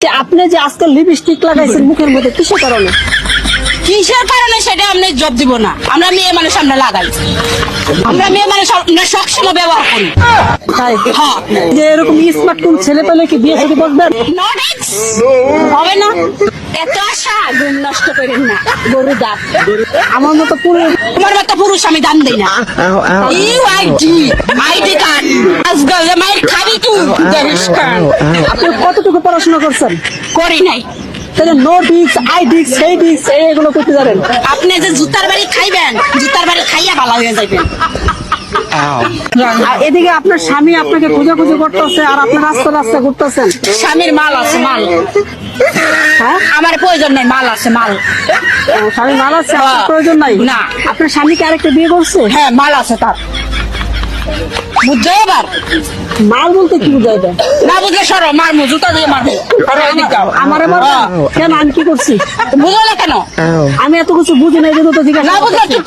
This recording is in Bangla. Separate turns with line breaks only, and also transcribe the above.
যে আপনি যে আজকে লিপস্টিক লাগাইছেন মুখের মধ্যে কিসের কারণে?
কিসের কারণে সেটা আমরা জব দিব না। আমরা মেয়ে মানুষ আমরা লাগাই। আমরা মেয়ে মানুষ আমরা সবসময় ব্যবহার করি।
তাই?
হ্যাঁ।
যে এরকম স্মার্ট কোন ছেলে পেলে কি বিয়ে সাথে বসবেন?
Not. হবে না? এত আশা ঘুম নষ্ট করেন না। গরু দাঁত
আমার মতো পুরো
তোমার মতো পুরুষ আমি দান দেই না। ইউ আইডি আইডি কার্ড আজকাল খাবি তুই দেখিস কার্ড
আপনি কতটুকু পড়াশোনা করছেন?
করি নাই।
তাহলে নো ডিক্স আই ডিক্স সেই ডিক্স এগুলো করতে জানেন
আপনি যে জুতার বাড়ি খাইবেন জুতার বাড়ি খাইয়া ভালো হয়ে যাবেন
এদিকে আপনার স্বামী আপনাকে খোঁজাখুঁজি করতেছে আর আপনি রাস্তা রাস্তা ঘুরতেছেন।
স্বামীর মাল আছে মাল।
হ্যাঁ?
আমার প্রয়োজন নেই মাল আছে মাল।
ও, স্বামী মাল আছে আপনার প্রয়োজন নাই?
না।
আপনার স্বামীকে আরেকটা বিয়ে করছে?
হ্যাঁ মাল আছে তার। বুঝছ এবার?
মাল বলতে কি বুঝাই
না বুঝলে সরো মারমু জুতা দিয়ে মারমু সরো এদিক যাও।
আমার
হ্যাঁ।
কেন আমি কি করছি?
বুঝো না কেন
আমি এত কিছু বুঝি না এই জন্য তো জিজ্ঞাসা
না বুঝলে চুপ